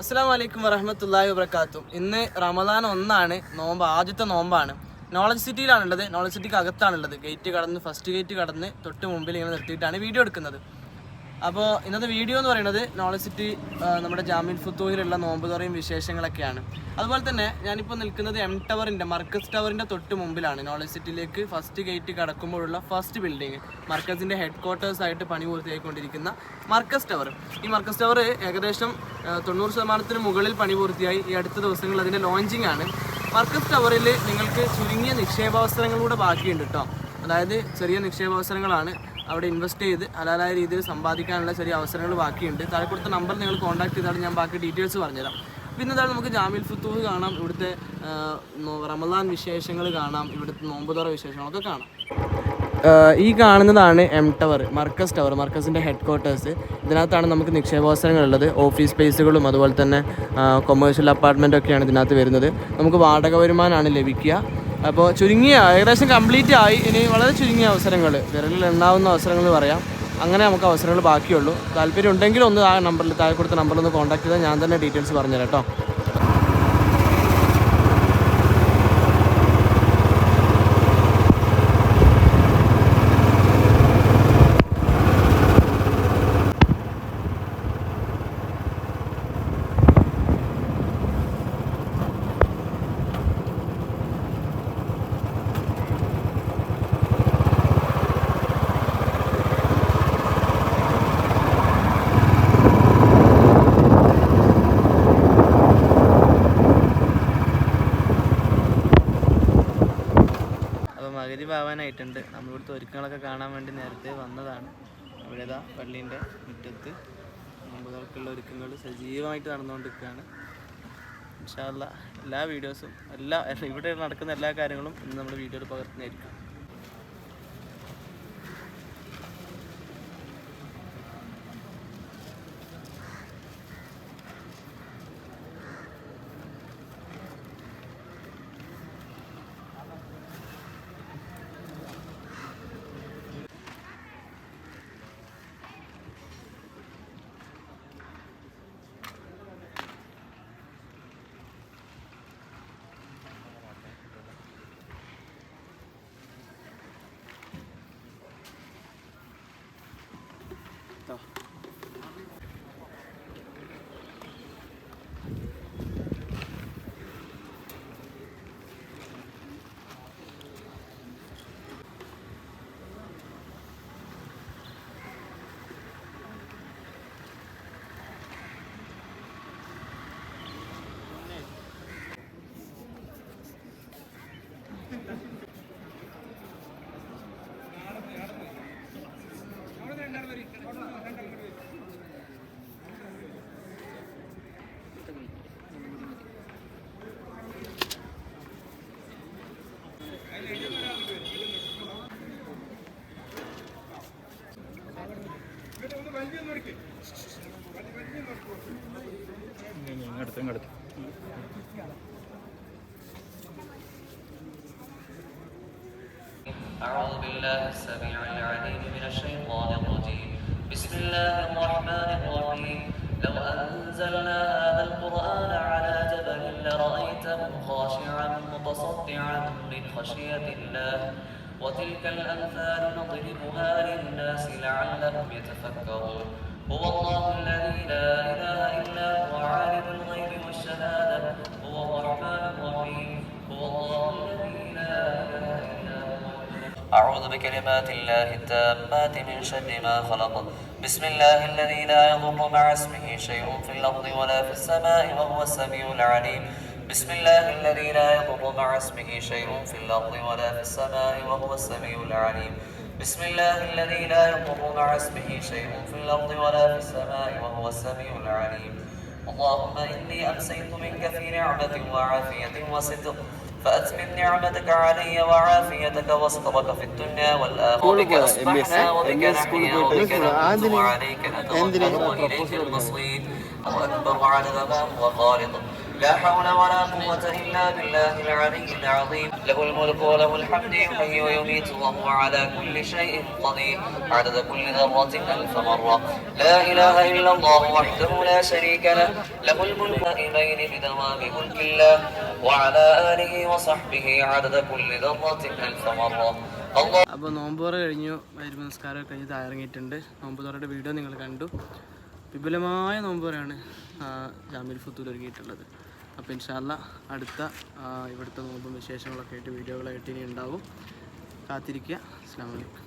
അസ്സാം വലൈക്കും വരഹമത്തല്ലാഹി വബർക്കാത്തു ഇന്ന് റമദാൻ ഒന്നാണ്. നോമ്പ് ആദ്യത്തെ നോമ്പാണ്. നോളജ് സിറ്റിയിലാണുള്ളത് നോളജ് സിറ്റിക്ക് അകത്താണുള്ളത്. ഗേറ്റ് കടന്ന് ഫസ്റ്റ് ഗേറ്റ് കടന്ന് തൊട്ട് മുമ്പിൽ ഇങ്ങനെ നിർത്തിയിട്ടാണ് വീഡിയോ എടുക്കുന്നത്. അപ്പോൾ ഇന്നത്തെ വീഡിയോ എന്ന് പറയുന്നത് നോളജ് സിറ്റി നമ്മുടെ ജാമിൻ ഫുത്തൂഹിലുള്ള നോമ്പ് തുറയും വിശേഷങ്ങളൊക്കെയാണ്. അതുപോലെ തന്നെ ഞാനിപ്പോൾ നിൽക്കുന്നത് എം ടവറിന്റെ മർക്കസ് ടവറിന്റെ തൊട്ട് മുമ്പിലാണ് നോളജ് സിറ്റിയിലേക്ക് ഫസ്റ്റ് ഗേറ്റ് കടക്കുമ്പോഴുള്ള ഫസ്റ്റ് ബിൽഡിംഗ് മർക്കസിന്റെ ഹെഡ് ക്വാർട്ടേഴ്സ് ആയിട്ട് പണി പൂർത്തിയായിക്കൊണ്ടിരിക്കുന്ന മർക്കസ് ടവർ ഈ മർക്കസ് ടവർ ഏകദേശം തൊണ്ണൂറ് ശതമാനത്തിന് മുകളിൽ പണി പൂർത്തിയായി. ഈ അടുത്ത ദിവസങ്ങളിൽ അതിന്റെ ലോഞ്ചിങ് ആണ്. മർക്കസ് ടവറിൽ നിങ്ങൾക്ക് ചുരുങ്ങിയ നിക്ഷേപാവസരങ്ങളൂടെ ബാക്കിയുണ്ട് കേട്ടോ അതായത് ചെറിയ നിക്ഷേപാവസരങ്ങളാണ്. അവിടെ ഇൻവെസ്റ്റ് ചെയ്ത് ഹലാലായ രീതിയിൽ സമ്പാദിക്കാനുള്ള ചെറിയ അവസരങ്ങൾ ബാക്കിയുണ്ട്. താഴെ കൊടുത്ത നമ്പർ നിങ്ങൾ കോൺടാക്ട് ചെയ്താൽ ഞാൻ ബാക്കി ഡീറ്റെയിൽസ് പറഞ്ഞുതരാം. പിന്നെ എന്താണ് നമുക്ക് ജാമ്യൽ ഫുത്തൂഹ് കാണാം ഇവിടുത്തെ റമദാൻ വിശേഷങ്ങൾ കാണാം ഇവിടുത്തെ നോമ്പുതുറ വിശേഷങ്ങളൊക്കെ കാണാം. ഈ കാണുന്നതാണ് എം ടവർ മർക്കസ് ടവർ മർക്കസിന്റെ ഹെഡ് ക്വാർട്ടേഴ്സ് ഇതിനകത്താണ് നമുക്ക് നിക്ഷേപാവസരങ്ങളുള്ളത് ഓഫീസ് സ്പേസുകളും അതുപോലെ തന്നെ കൊമേഴ്ഷ്യൽ അപ്പാർട്ട്മെന്റൊക്കെയാണ് ഇതിനകത്ത് വരുന്നത്. നമുക്ക് വാടക വരുമാനമാണ് ലഭിക്കുക. അപ്പോൾ ചുരുങ്ങിയ ഏകദേശം കംപ്ലീറ്റ് ആയി. ഇനി വളരെ ചുരുങ്ങിയ അവസരങ്ങൾ. വിരലിൽ ഉണ്ടാവുന്ന അവസരങ്ങൾ പറയാം. അങ്ങനെ നമുക്ക് അവസരങ്ങൾ ബാക്കിയുള്ളൂ. താല്പര്യം ഉണ്ടെങ്കിൽ ഒന്ന് ആ നമ്പറിൽ താഴെ കൊടുത്ത നമ്പറിൽ ഒന്ന് കോൺടാക്ട് ചെയ്താൽ ഞാൻ തന്നെ ഡീറ്റെയിൽസ് പറഞ്ഞുതരാം കേട്ടോ. അപ്പോൾ മകരി ആവാനായിട്ടുണ്ട് നമ്മളിവിടുത്തെ ഒരുക്കങ്ങളൊക്കെ കാണാൻ വേണ്ടി നേരത്തെ വന്നതാണ്. അവിടെതാ പള്ളീന്റെ മുറ്റത്ത് നോമ്പുകൾക്കുള്ള ഒരുക്കങ്ങൾ സജീവമായിട്ട് നടന്നുകൊണ്ടിരിക്കുകയാണ്. ഇൻഷാല്ല എല്ലാ വീഡിയോസും എല്ലാ ഇവിടെ നടക്കുന്ന എല്ലാ കാര്യങ്ങളും ഇന്ന് നമ്മൾ വീഡിയോയിൽ പകർത്തുന്നതായിരിക്കും ഇങ്ങടുത്ത് ഇങ്ങടുത്ത് أعوذ بالله السميع العليم من الشيطان الرجيم بسم الله الرحمن الرحيم لو أنزلنا هذا القرآن على جبل لرأيته خاشعا متصدعا من خشية الله وتلك الأمثال نضربها للناس لعلهم يتفكرون. هو الله الذي لا إله إلا هو عالم الغيب والشهادة. هو الرحمن الرحيم. هو الله الذي لا إله إلا هو. أعوذ بكلمات الله التامات من شر ما خلق. بسم الله الذي لا يضر مع اسمه شيء في الأرض ولا في السماء وهو السميع العليم. بسم الله الذي لا يضر مع اسمه شيء في الأرض ولا في السماء وهو السميع العليم. بسم الله الذي لا يضر مع اسمه شيء في الأرض ولا في السماء وهو السميع العليم. اللهم إني أمسيت منك في نعمة وعافية وصدق. فأتمم نعمتك علي وعافيتك وصدقك في الدنيا والآخرة. بك أصبحنا وبك نحيا وبك نموت وعليك نتوكل وإليك المصير الله أكبر على ما هو خالق. لا حول ولا قوة إلا بالله العلي العظيم له الملك وله الحمد يحيي ويميت وهو على كل شيء قدير عدد كل ذرة ألف مرة لا إله إلا الله وحده لا شريك له له الملك إليه بدوام ملك الله وعلى آله وصحبه عدد كل ذرة ألف مرة അപ്പോൾ നോമ്പ് തുറ കഴിഞ്ഞു വരുമ്പോൾ നമസ്കാരം കഴിഞ്ഞ് താരങ്ങിയിട്ടുണ്ട് നോമ്പ് തുറയുടെ വീഡിയോ നിങ്ങൾ കണ്ടു വിപുലമായ നോമ്പ് തുറയാണ് ജാമിൽ ഫുത്തൂൽ ഒരുങ്ങിയിട്ടുള്ളത് അപ്പോൾ ഇൻഷാല്ല അടുത്ത ഇവിടുത്തെ നോമ്പും വിശേഷങ്ങളൊക്കെ ആയിട്ട് വീഡിയോകളായിട്ട് ഇനി ഉണ്ടാവും. കാത്തിരിക്കുക. അസ്സാം വലൈക്കും